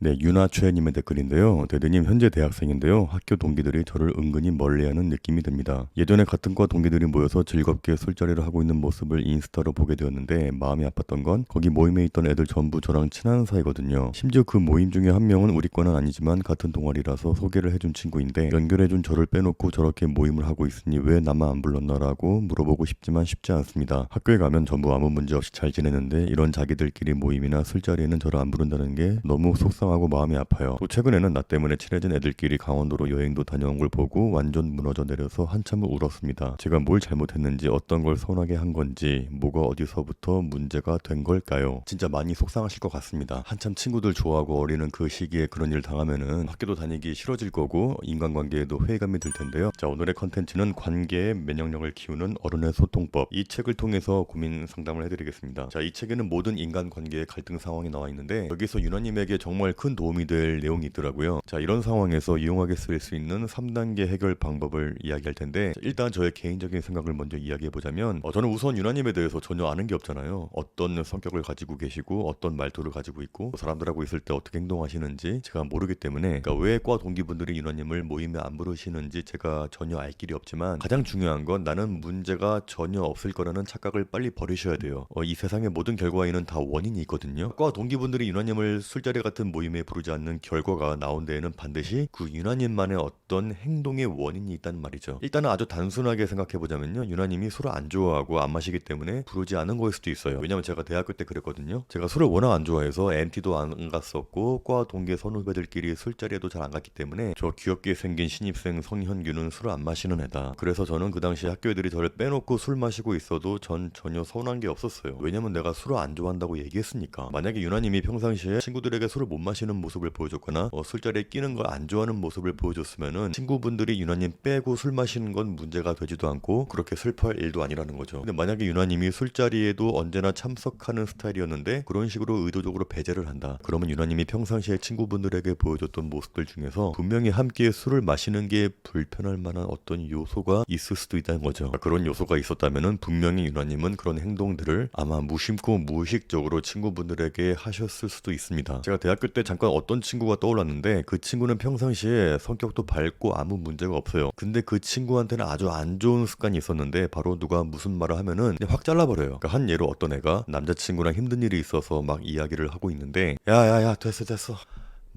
네, 윤아최님의 댓글인데요. 대드님 현재 대학생인데요. 학교 동기들이 저를 은근히 멀리하는 느낌이 듭니다. 예전에 같은 과 동기들이 모여서 즐겁게 술자리를 하고 있는 모습을 인스타로 보게 되었는데 마음이 아팠던 건 거기 모임에 있던 애들 전부 저랑 친한 사이거든요. 심지어 그 모임 중에 한 명은 우리 과는 아니지만 같은 동아리라서 소개를 해준 친구인데 연결해준 저를 빼놓고 저렇게 모임을 하고 있으니 왜 나만 안 불렀나라고 물어보고 싶지만 쉽지 않습니다. 학교에 가면 전부 아무 문제 없이 잘 지내는데 이런 자기들끼리 모임이나 술자리에는 저를 안 부른다는 게 너무 속상 하고 마음이 아파요. 또 최근에는 나 때문에 친해진 애들끼리 강원도로 여행도 다녀온 걸 보고 완전 무너져 내려서 한참을 울었습니다. 제가 뭘 잘못했는지 어떤 걸 서운하게 한 건지 뭐가 어디서부터 문제가 된 걸까요? 진짜 많이 속상하실 것 같습니다. 한참 친구들 좋아하고 어리는 그 시기에 그런 일 당하면은 학교도 다니기 싫어질 거고 인간관계에도 회의감이 들 텐데요. 자 오늘의 컨텐츠는 관계의 면역력을 키우는 어른의 소통법 이 책을 통해서 고민 상담을 해드리겠습니다. 자 이 책에는 모든 인간관계의 갈등 상황이 나와 있는데 여기서 윤호님에게 정말 큰 도움이 될 내용이 있더라고요. 자 이런 상황에서 유용하게 쓸수 있는 3단계 해결 방법을 이야기할 텐데 자, 일단 저의 개인적인 생각을 먼저 이야기해 보자면 어, 저는 우선 윤호님에 대해서 전혀 아는 게 없잖아요. 어떤 성격을 가지고 계시고 어떤 말투를 가지고 있고 사람들하고 있을 때 어떻게 행동하시는지 제가 모르기 때문에 그러니까 왜과 동기분들이 윤호님을 모임에 안 부르시는지 제가 전혀 알 길이 없지만 가장 중요한 건 나는 문제가 전혀 없을 거라는 착각을 빨리 버리셔야 돼요. 어, 이 세상의 모든 결과에는 다 원인이 있거든요. 과 동기분들이 윤호님을 술자리 같은 모임 에 부르지 않는 결과가 나온 데에는 반드시 그 윤호님만의 어떤 행동의 원인이 있다는 말이죠. 일단은 아주 단순하게 생각해 보자면요. 윤호님이 술을 안 좋아하고 안 마시기 때문에 부르지 않은 거일 수도 있어요. 왜냐면 제가 대학교 때 그랬거든요. 제가 술을 워낙 안 좋아해서 MT도 안 갔었고 과 동기 선후배들끼리 술자리에도 잘 안 갔기 때문에 저 귀엽게 생긴 신입생 성현규는 술을 안 마시는 애다. 그래서 저는 그 당시 학교 애들이 저를 빼놓고 술 마시고 있어도 전 전혀 서운한 게 없었어요. 왜냐면 내가 술을 안 좋아한다고 얘기했으니까. 만약에 유나님이 평상시에 친구들에게 술을 못 마시 는 모습을 보여줬거나 어, 술자리에 끼는 걸 안 좋아하는 모습을 보여줬으면은 친구분들이 유나님 빼고 술 마시는 건 문제가 되지도 않고 그렇게 슬퍼할 일도 아니라는 거죠. 근데 만약에 유나님이 술자리에도 언제나 참석하는 스타일이었는데 그런 식으로 의도적으로 배제를 한다. 그러면 유나님이 평상시에 친구분들에게 보여줬던 모습들 중에서 분명히 함께 술을 마시는 게 불편할 만한 어떤 요소가 있을 수도 있다는 거죠. 그러니까 그런 요소가 있었다면은 분명히 유나님은 그런 행동들을 아마 무심코 무의식적으로 친구분들에게 하셨을 수도 있습니다. 제가 대학교 때 잠깐 어떤 친구가 떠올랐는데 그 친구는 평상시에 성격도 밝고 아무 문제가 없어요. 근데 그 친구한테는 아주 안 좋은 습관이 있었는데 바로 누가 무슨 말을 하면은 확 잘라버려요. 그러니까 한 예로 어떤 애가 남자친구랑 힘든 일이 있어서 막 이야기를 하고 있는데 야야야 됐어 됐어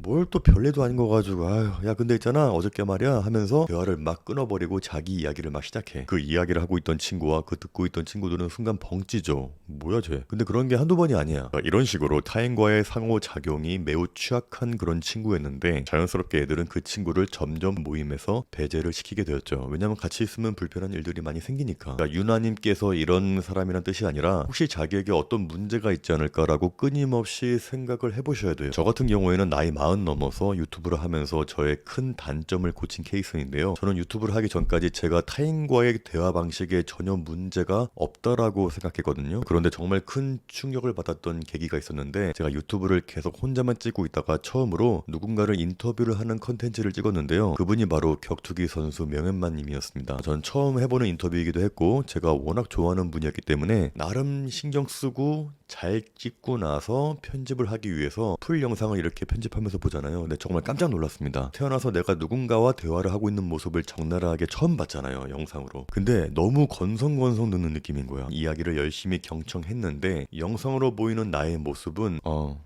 뭘 또 별일도 아닌 거 가지고 아유 야 근데 있잖아. 어저께 말이야 하면서 대화를 막 끊어버리고 자기 이야기를 막 시작해. 그 이야기를 하고 있던 친구와 그 듣고 있던 친구들은 순간 벙찌죠. 뭐야 쟤? 근데 그런 게 한두 번이 아니야. 그러니까 이런 식으로 타인과의 상호작용이 매우 취약한 그런 친구였는데 자연스럽게 애들은 그 친구를 점점 모임에서 배제를 시키게 되었죠. 왜냐면 같이 있으면 불편한 일들이 많이 생기니까. 그러니까 유나님께서 이런 사람이란 뜻이 아니라 혹시 자기에게 어떤 문제가 있지 않을까라고 끊임없이 생각을 해보셔야 돼요. 저 같은 경우에는 나이 마흔 넘어서 유튜브를 하면서 저의 큰 단점을 고친 케이스인데요. 저는 유튜브를 하기 전까지 제가 타인과의 대화 방식에 전혀 문제가 없다라고 생각했거든요. 그런데 정말 큰 충격을 받았던 계기가 있었는데 제가 유튜브를 계속 혼자만 찍고 있다가 처음으로 누군가를 인터뷰를 하는 컨텐츠를 찍었는데요. 그분이 바로 격투기 선수 명현만님이었습니다. 전 처음 해보는 인터뷰이기도 했고 제가 워낙 좋아하는 분이었기 때문에 나름 신경 쓰고 잘 찍고 나서 편집을 하기 위해서 풀 영상을 이렇게 편집하면서 보잖아요. 근데 정말 깜짝 놀랐습니다. 태어나서 내가 누군가와 대화를 하고 있는 모습을 적나라하게 처음 봤잖아요. 영상으로. 근데 너무 건성건성 듣는 느낌인 거야. 이야기를 열심히 경청했는데 영상으로 보이는 나의 모습은 어,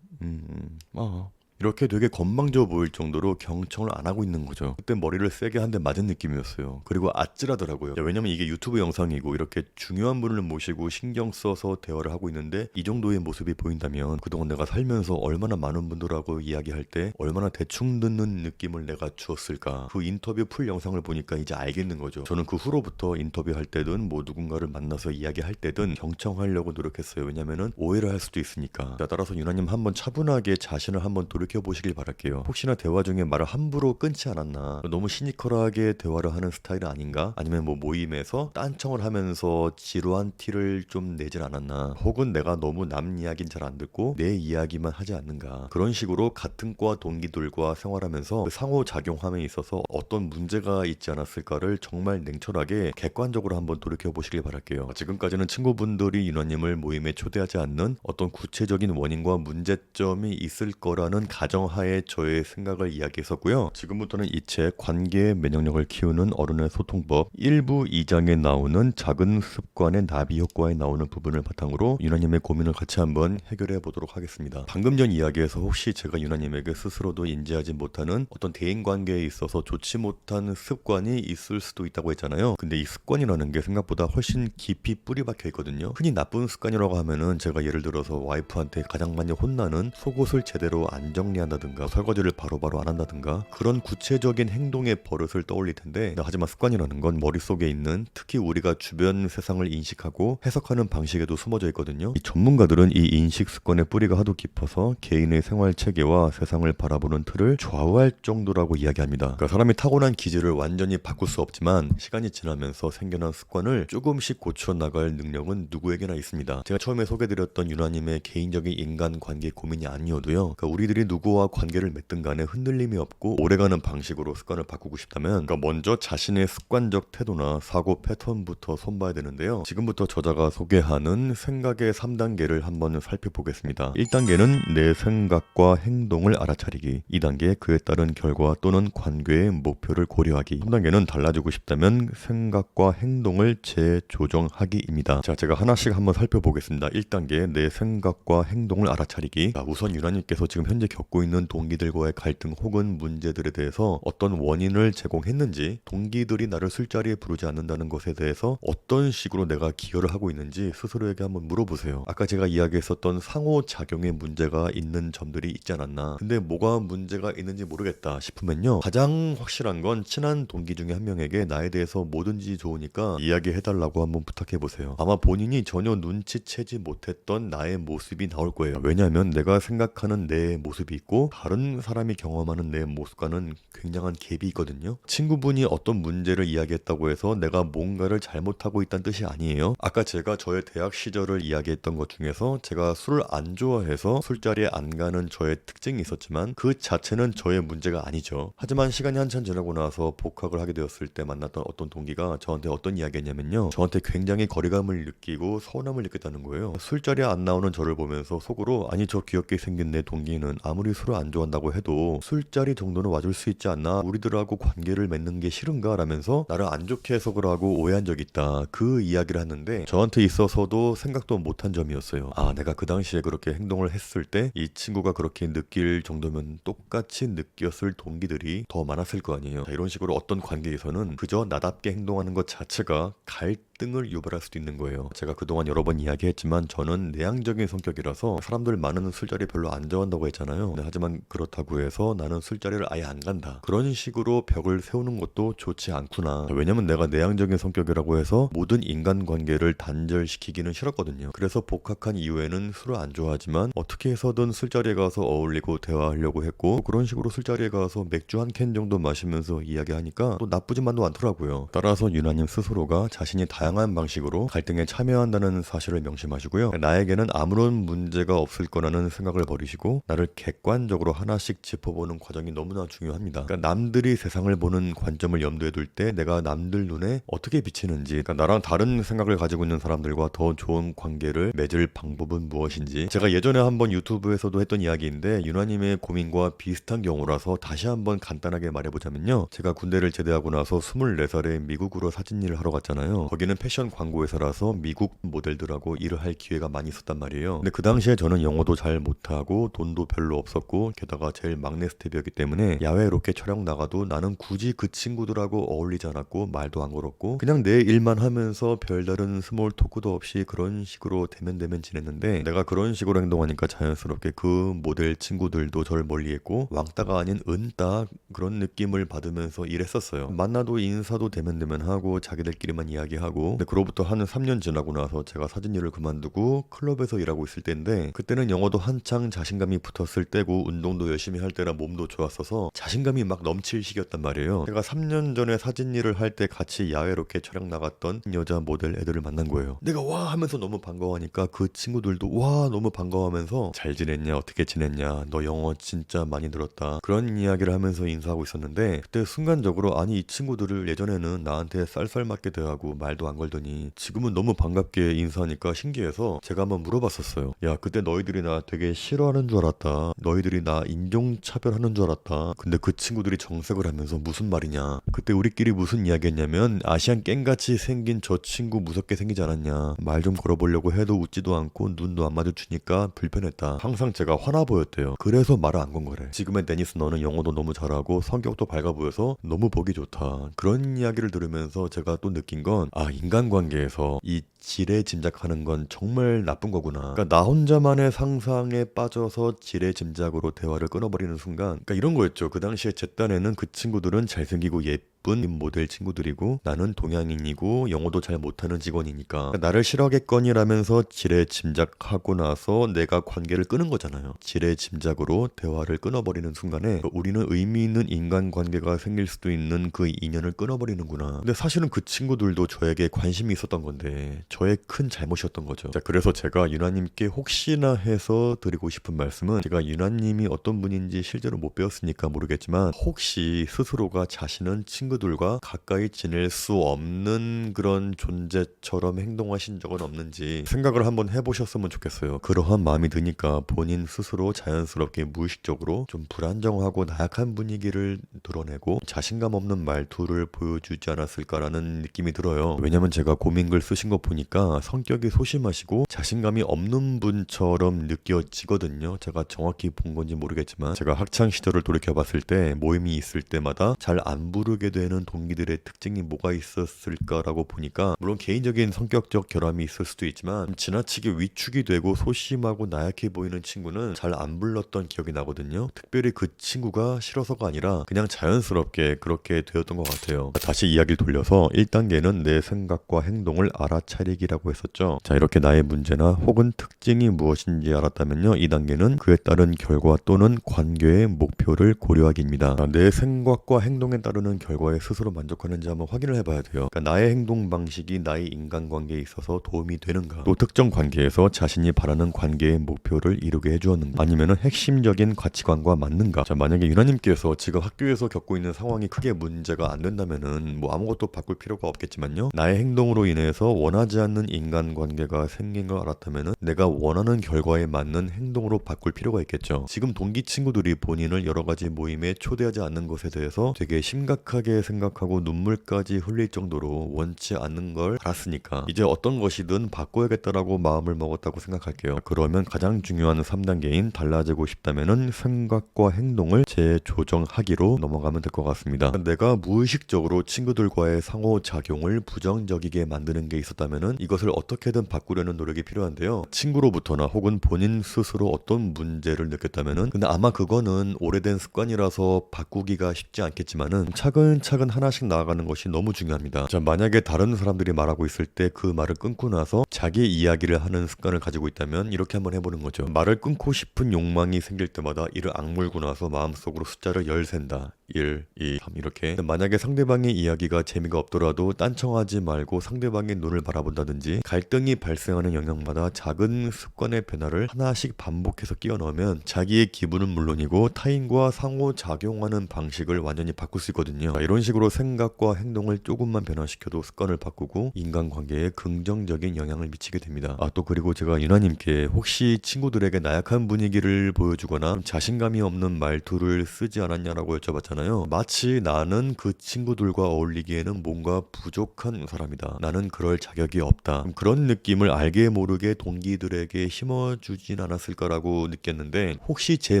음, 음, 어. 이렇게 되게 건방져 보일 정도로 경청을 안 하고 있는 거죠. 그때 머리를 세게 한 대 맞은 느낌이었어요. 그리고 아찔하더라고요. 왜냐면 이게 유튜브 영상이고 이렇게 중요한 분을 모시고 신경 써서 대화를 하고 있는데 이 정도의 모습이 보인다면 그동안 내가 살면서 얼마나 많은 분들하고 이야기할 때 얼마나 대충 듣는 느낌을 내가 주었을까. 그 인터뷰 풀 영상을 보니까 이제 알겠는 거죠. 저는 그 후로부터 인터뷰할 때든 뭐 누군가를 만나서 이야기할 때든 경청하려고 노력했어요. 왜냐면은 오해를 할 수도 있으니까. 자, 따라서 유나님 한번 차분하게 자신을 한번 돌 이켜 보시길 바랄게요. 혹시나 대화 중에 말을 함부로 끊지 않았나? 너무 시니컬하게 대화를 하는 스타일은 아닌가? 아니면 뭐 모임에서 딴청을 하면서 지루한 티를 좀 내질 않았나? 혹은 내가 너무 남 이야기는 잘 안 듣고 내 이야기만 하지 않는가? 그런 식으로 같은 과 동기들과 생활하면서 그 상호작용함에 있어서 어떤 문제가 있지 않았을까를 정말 냉철하게 객관적으로 한번 돌이켜 보시길 바랄게요. 지금까지는 친구분들이 윤호님을 모임에 초대하지 않는 어떤 구체적인 원인과 문제점이 있을 거라는 가정하에 저의 생각을 이야기했었고요. 지금부터는 이 책 관계의 면역력을 키우는 어른의 소통법 일부 2장에 나오는 작은 습관의 나비 효과에 나오는 부분을 바탕으로 유나님의 고민을 같이 한번 해결해 보도록 하겠습니다. 방금 전 이야기에서 혹시 제가 유나님에게 스스로도 인지하지 못하는 어떤 대인 관계에 있어서 좋지 못한 습관이 있을 수도 있다고 했잖아요. 근데 이 습관이라는 게 생각보다 훨씬 깊이 뿌리 박혀 있거든요. 흔히 나쁜 습관이라고 하면은 제가 예를 들어서 와이프한테 가장 많이 혼나는 속옷을 제대로 안정 리한다든가 설거지를 바로바로 안 한다든가 그런 구체적인 행동의 버릇을 떠올릴 텐데 하지만 습관이라는 건 머릿속에 있는 특히 우리가 주변 세상을 인식하고 해석하는 방식에도 숨어져 있거든요. 이 전문가들은 이 인식 습관의 뿌리가 하도 깊어서 개인의 생활 체계와 세상을 바라보는 틀을 좌우할 정도라고 이야기합니다. 그러니까 사람이 타고난 기질을 완전히 바꿀 수 없지만 시간이 지나면서 생겨난 습관을 조금씩 고쳐 나갈 능력은 누구에게나 있습니다. 제가 처음에 소개드렸던 유나님의 개인적인 인간 관계 고민이 아니어도요. 그러니까 우리들이 누구와 관계를 맺든 간에 흔들림이 없고 오래가는 방식으로 습관을 바꾸고 싶다면 그러니까 먼저 자신의 습관적 태도나 사고 패턴부터 손봐야 되는데요. 지금부터 저자가 소개하는 생각의 3단계를 한번 살펴보겠습니다. 1단계는 내 생각과 행동을 알아차리기. 2단계 그에 따른 결과 또는 관계의 목표를 고려하기. 3단계는 달라지고 싶다면 생각과 행동을 재조정하기입니다. 자, 제가 하나씩 한번 살펴보겠습니다. 1단계 내 생각과 행동을 알아차리기. 자, 우선 유나님께서 지금 현재 겪고 있는 동기들과의 갈등 혹은 문제들에 대해서 어떤 원인을 제공했는지, 동기들이 나를 술자리에 부르지 않는다는 것에 대해서 어떤 식으로 내가 기여를 하고 있는지 스스로에게 한번 물어보세요. 아까 제가 이야기했었던 상호작용의 문제가 있는 점들이 있지 않았나. 근데 뭐가 문제가 있는지 모르겠다 싶으면요. 가장 확실한 건 친한 동기 중에 한 명에게 나에 대해서 뭐든지 좋으니까 이야기해달라고 한번 부탁해보세요. 아마 본인이 전혀 눈치채지 못했던 나의 모습이 나올 거예요. 왜냐하면 내가 생각하는 내 모습이 있고 다른 사람이 경험하는 내 모습과는 굉장한 갭이 있거든요. 친구분이 어떤 문제를 이야기했다고 해서 내가 뭔가를 잘못하고 있다는 뜻이 아니에요. 아까 제가 저의 대학 시절을 이야기했던 것 중에서 제가 술을 안 좋아해서 술자리에 안 가는 저의 특징이 있었지만 그 자체는 저의 문제가 아니죠. 하지만 시간이 한참 지나고 나서 복학을 하게 되었을 때 만났던 어떤 동기가 저한테 어떤 이야기 했냐면요. 저한테 굉장히 거리감을 느끼고 서운함을 느꼈다는 거예요. 술자리에 안 나오는 저를 보면서 속으로 아니 저 귀엽게 생긴 내 동기는 아무리 술을 안 좋아한다고 해도 술자리 정도는 와줄 수 있지 않나 우리들하고 관계를 맺는 게 싫은가 라면서 나를 안 좋게 해석을 하고 오해한 적이 있다. 그 이야기를 하는데 저한테 있어서도 생각도 못한 점이었어요. 아 내가 그 당시에 그렇게 행동을 했을 때 이 친구가 그렇게 느낄 정도면 똑같이 느꼈을 동기들이 더 많았을 거 아니에요. 자, 이런 식으로 어떤 관계에서는 그저 나답게 행동하는 것 자체가 갈등 을 유발할 수도 있는 거예요. 제가 그동안 여러 번 이야기했지만 저는 내향적인 성격이라서 사람들 많은 술자리 별로 안 좋아한다고 했잖아요. 네, 하지만 그렇다고 해서 나는 술자리를 아예 안 간다. 그런 식으로 벽을 세우는 것도 좋지 않구나. 왜냐면 내가 내향적인 성격이라고 해서 모든 인간관계를 단절시키기는 싫었거든요. 그래서 복학한 이후에는 술을 안 좋아하지만 어떻게 해서든 술자리에 가서 어울리고 대화하려고 했고 그런 식으로 술자리에 가서 맥주 한 캔 정도 마시면서 이야기하니까 또 나쁘지만도 않더라고요. 따라서 유나님 스스로가 자신이 다 양한 방식으로 갈등에 참여한다는 사실을 명심하시고요. 나에게는 아무런 문제가 없을 거라는 생각을 버리시고 나를 객관적으로 하나씩 짚어보는 과정이 너무나 중요합니다. 그러니까 남들이 세상을 보는 관점을 염두에 둘 때 내가 남들 눈에 어떻게 비치는지, 그러니까 나랑 다른 생각을 가지고 있는 사람들과 더 좋은 관계를 맺을 방법은 무엇인지 제가 예전에 한번 유튜브에서도 했던 이야기인데 유나님의 고민과 비슷한 경우라서 다시 한번 간단하게 말해보자면요. 제가 군대를 제대하고 나서 24살에 미국으로 사진 일을 하러 갔잖아요. 거기는 패션 광고 회사라서 미국 모델들하고 일을 할 기회가 많이 있었단 말이에요. 근데 그 당시에 저는 영어도 잘 못하고 돈도 별로 없었고 게다가 제일 막내 스텝이었기 때문에 야외 로켓 촬영 나가도 나는 굳이 그 친구들하고 어울리지 않았고 말도 안 걸었고 그냥 내 일만 하면서 별다른 스몰 토크도 없이 그런 식으로 대면대면 지냈는데 내가 그런 식으로 행동하니까 자연스럽게 그 모델 친구들도 저를 멀리했고 왕따가 아닌 은따 그런 느낌을 받으면서 일했었어요. 만나도 인사도 대면대면 하고 자기들끼리만 이야기하고 근데 그로부터 한 3년 지나고 나서 제가 사진 일을 그만두고 클럽에서 일하고 있을 때인데 그때는 영어도 한창 자신감이 붙었을 때고 운동도 열심히 할 때라 몸도 좋았어서 자신감이 막 넘칠 시기였단 말이에요. 제가 3년 전에 사진 일을 할 때 같이 야외 이렇게 촬영 나갔던 여자 모델 애들을 만난 거예요. 내가 와 하면서 너무 반가워하니까 그 친구들도 와 너무 반가워하면서 잘 지냈냐 어떻게 지냈냐 너 영어 진짜 많이 늘었다 그런 이야기를 하면서 인사 감사하고 있었는데 그때 순간적으로 아니 이 친구들을 예전에는 나한테 쌀쌀맞게 대하고 말도 안 걸더니 지금은 너무 반갑게 인사하니까 신기해서 제가 한번 물어봤었어요. 야 그때 너희들이 나 되게 싫어하는 줄 알았다. 너희들이 나 인종차별하는 줄 알았다. 근데 그 친구들이 정색을 하면서 무슨 말이냐. 그때 우리끼리 무슨 이야기했냐면 아시안 깽같이 생긴 저 친구 무섭게 생기지 않았냐. 말 좀 걸어보려고 해도 웃지도 않고 눈도 안 마주치니까 불편했다. 항상 제가 화나 보였대요. 그래서 말을 안 건 거래. 지금의 데니스 너는 영어도 너무 잘하고 성격도 밝아 보여서 너무 보기 좋다. 그런 이야기를 들으면서 제가 또 느낀 건 아 인간관계에서 이 지레 짐작하는 건 정말 나쁜 거구나. 그러니까 나 혼자만의 상상에 빠져서 지레 짐작으로 대화를 끊어버리는 순간, 그러니까 이런 거였죠. 그 당시에 제 딴에는 그 친구들은 잘생기고 예쁜 모델 친구들이고 나는 동양인이고 영어도 잘 못하는 직원이니까 그러니까 나를 싫어하겠거니라면서 지레 짐작하고 나서 내가 관계를 끄는 거잖아요. 지레 짐작으로 대화를 끊어버리는 순간에 우리는 의미 있는 인간관계가 생길 수도 있는 그 인연을 끊어버리는구나. 근데 사실은 그 친구들도 저에게 관심이 있었던 건데 저의 큰 잘못이었던 거죠. 자, 그래서 제가 유나님께 혹시나 해서 드리고 싶은 말씀은 제가 유나님이 어떤 분인지 실제로 못 배웠으니까 모르겠지만 혹시 스스로가 자신은 친구들과 가까이 지낼 수 없는 그런 존재처럼 행동하신 적은 없는지 생각을 한번 해보셨으면 좋겠어요. 그러한 마음이 드니까 본인 스스로 자연스럽게 무의식적으로 좀 불안정하고 나약한 분위기를 드러내고 자신감 없는 말투를 보여주지 않았을까라는 느낌이 들어요. 왜냐면 제가 고민글 쓰신 거 보니 까 성격이 소심하시고 자신감이 없는 분처럼 느껴지거든요. 제가 정확히 본 건지 모르겠지만 제가 학창 시절을 돌이켜 봤을 때 모임이 있을 때마다 잘 안 부르게 되는 동기들의 특징이 뭐가 있었을까라고 보니까 물론 개인적인 성격적 결함이 있을 수도 있지만 지나치게 위축이 되고 소심하고 나약해 보이는 친구는 잘 안 불렀던 기억이 나거든요. 특별히 그 친구가 싫어서가 아니라 그냥 자연스럽게 그렇게 되었던 것 같아요. 다시 이야기를 돌려서 1단계는 내 생각과 행동을 알아차리 기라고 했었죠. 자, 이렇게 나의 문제나 혹은 특징이 무엇인지 알았다면요. 2단계는 그에 따른 결과 또는 관계의 목표를 고려하기입니다. 자, 내 생각과 행동에 따르는 결과에 스스로 만족하는지 한번 확인을 해봐야 돼요. 그러니까 나의 행동 방식이 나의 인간관계에 있어서 도움이 되는가, 또 특정 관계에서 자신이 바라는 관계의 목표를 이루게 해주었는가, 아니면은 핵심적인 가치관과 맞는가. 자, 만약에 유나님께서 지금 학교에서 겪고 있는 상황이 크게 문제가 안 된다면은 뭐 아무것도 바꿀 필요가 없겠지만요. 나의 행동으로 인해서 원하지 않는 인간관계가 생긴 걸 알았다면은 내가 원하는 결과에 맞는 행동으로 바꿀 필요가 있겠죠. 지금 동기 친구들이 본인을 여러 가지 모임에 초대하지 않는 것에 대해서 되게 심각하게 생각하고 눈물까지 흘릴 정도로 원치 않는 걸 알았으니까 이제 어떤 것이든 바꿔야겠다라고 마음을 먹었다고 생각할게요. 그러면 가장 중요한 3단계인 달라지고 싶다면은 생각과 행동을 재조정하기로 넘어가면 될 것 같습니다. 내가 무의식적으로 친구들과의 상호작용을 부정적이게 만드는 게 있었다면 은 이것을 어떻게든 바꾸려는 노력이 필요한데요. 친구로부터나 혹은 본인 스스로 어떤 문제를 느꼈다면은 근데 아마 그거는 오래된 습관이라서 바꾸기가 쉽지 않겠지만은 차근차근 하나씩 나아가는 것이 너무 중요합니다. 자, 만약에 다른 사람들이 말하고 있을 때 그 말을 끊고 나서 자기 이야기를 하는 습관을 가지고 있다면 이렇게 한번 해보는 거죠. 말을 끊고 싶은 욕망이 생길 때마다 이를 악물고 나서 마음속으로 숫자를 열 센다. 1, 2, 3 이렇게 만약에 상대방의 이야기가 재미가 없더라도 딴청하지 말고 상대방의 눈을 바라 본다든지 갈등이 발생하는 영역마다 작은 습관의 변화를 하나씩 반복해서 끼워 넣으면 자기의 기분은 물론이고 타인과 상호작용하는 방식을 완전히 바꿀 수 있거든요. 자, 이런 식으로 생각과 행동을 조금만 변화시켜도 습관을 바꾸고 인간관계에 긍정적인 영향을 미치게 됩니다. 아 또 그리고 제가 유나님께 혹시 친구들에게 나약한 분위기를 보여주거나 자신감이 없는 말투를 쓰지 않았냐라고 여쭤봤잖아요. 마치 나는 그 친구들과 어울리기에는 뭔가 부족한 사람이다. 나는 그럴 자격이 없다. 그런 느낌을 알게 모르게 동기들에게 심어주진 않았을까라고 느꼈는데 혹시 제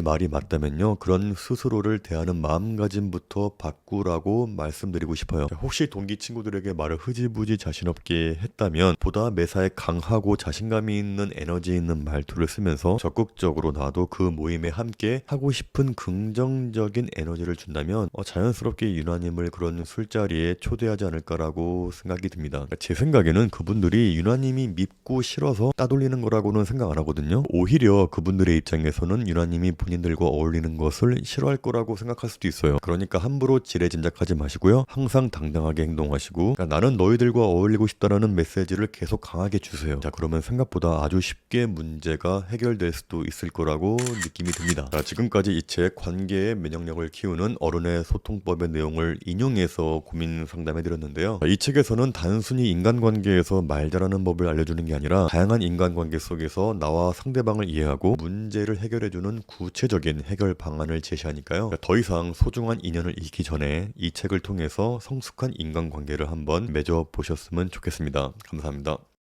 말이 맞다면요. 그런 스스로를 대하는 마음가짐부터 바꾸라고 말씀드리고 싶어요. 혹시 동기 친구들에게 말을 흐지부지 자신 없게 했다면 보다 매사에 강하고 자신감이 있는 에너지 있는 말투를 쓰면서 적극적으로 나도 그 모임에 함께 하고 싶은 긍정적인 에너지를 준다면 어, 자연스럽게 유나님을 그런 술자리에 초대하지 않을까라고 생각이 듭니다. 제 생각에는 그분 들이 유나님이 밉고 싫어서 따돌리는 거라고는 생각 안 하거든요. 오히려 그분들의 입장에서는 유나님이 본인들과 어울리는 것을 싫어할 거라고 생각할 수도 있어요. 그러니까 함부로 지레 짐작하지 하지 마시고요. 항상 당당하게 행동하시고 그러니까 나는 너희들과 어울리고 싶다라는 메시지를 계속 강하게 주세요. 자 그러면 생각보다 아주 쉽게 문제가 해결될 수도 있을 거라고 느낌이 듭니다. 자, 지금까지 이 책 관계의 면역력을 키우는 어른의 소통법의 내용을 인용해서 고민 상담해 드렸는데요. 이 책에서는 단순히 인간관계에서 말 잘하는 법을 알려주는 게 아니라 다양한 인간관계 속에서 나와 상대방을 이해하고 문제를 해결해주는 구체적인 해결 방안을 제시하니까요. 더 이상 소중한 인연을 잃기 전에 이 책을 통해서 성숙한 인간관계를 한번 맺어 보셨으면 좋겠습니다. 감사합니다.